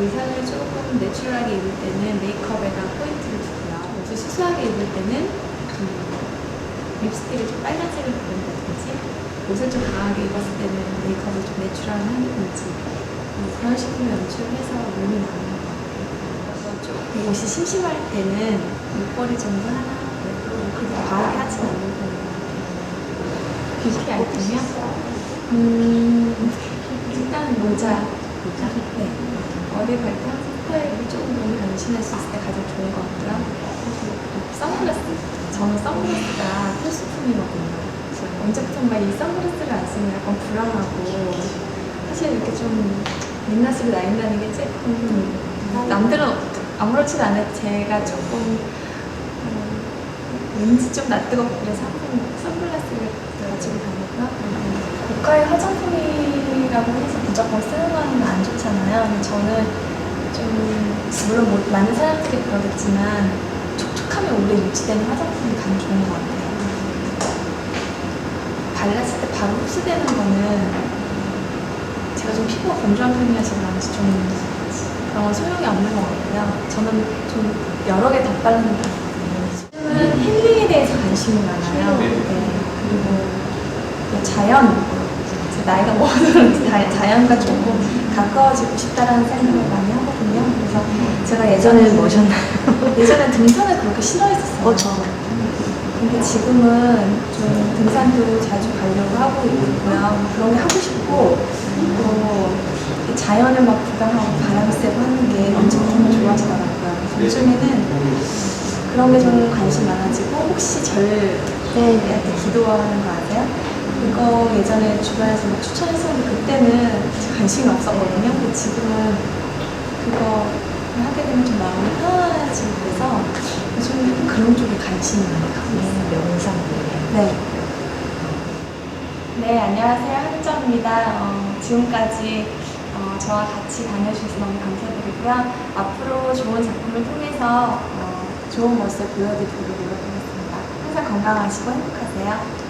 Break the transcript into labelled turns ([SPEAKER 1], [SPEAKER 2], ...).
[SPEAKER 1] 의상을 조금 내추럴하게 입을 때는 메이크업에다 포인트를 주고요. 그래서 수수하게 입을 때는 음, 립스틱을 좀 빨간색을 바른다든지 옷을 좀 강하게 입었을 때는 메이크업을 좀 내추럴하게든지 뭐 그런 식으로 연출을 해서 몸이 나오는 것 같아요. 조금 옷이 심심할 때는 목걸이 정도 하나 그렇게 과하게 하진 않는 같아요. 뷰티 아이템이요? 음, 일단 모자. 모자? 네. 때 항상 스타일을 조금 너무 변신할 수 있을 때 가장 좋은 것 같고요. 선글라스. 저는 선글라스가 필수품이거든요. 언제부턴가 이 선글라스를 안 쓰면 약간 불안하고 사실 이렇게 좀 민낯으로 나인다는 게 조금 남들은 아무렇지도 않은 제가 조금 어, 왠지 좀 낯뜨겁고 그래서 선글라스를 가지고 다니고요. 고가의 화장품 이라고 해서 무조건 쓰는 건 안 좋잖아요. 근데 저는 좀 물론 뭐 많은 사람들이 그러겠지만 촉촉함이 오래 유지되는 화장품이 가장 좋은 것 같아요. 발랐을 때 바로 흡수되는 거는 제가 좀 피부가 건조한 편이라서 그런지 좀 그런 건 소용이 없는 것 같고요. 저는 좀 여러 개 덧바르는 편이거든요. 요즘은 힐링에 대해서 관심이 많아요. 네. 그리고 또 자연, 제 나이가 먹어서 자연과 조금 가까워지고 싶다라는 생각을 많이 하거든요. 그래서 제가 예전에
[SPEAKER 2] 뭐셨나요?
[SPEAKER 1] 예전에 등산을 그렇게 싫어했었어요.
[SPEAKER 2] 그렇죠.
[SPEAKER 1] 근데 지금은 좀 등산도 자주 가려고 하고 있고요. 그런 게 하고 싶고, 또 자연을 막 구경하고 바람 쐬고 하는 게 언제부터 좋아지더라고요. 그래서 요즘에는 그런 게좀 관심 많아지고, 혹시 절때 기도하는 거 아세요? 그거 예전에 주변에서 막 추천했었는데 그때는 관심이 없었거든요. 근데 지금은 그거 하게 되면 좀 마음이 편안해지고 그래서 요즘 그런 쪽에 관심이 많이 가고 있어요.
[SPEAKER 2] 명상.
[SPEAKER 1] 네. 네, 안녕하세요. 한정입니다. 어, 지금까지 어, 저와 같이 다녀주셔서 너무 감사드리고요. 앞으로 좋은 작품을 통해서 어, 좋은 모습 보여드리도록 노력하겠습니다. 항상 건강하시고 행복하세요.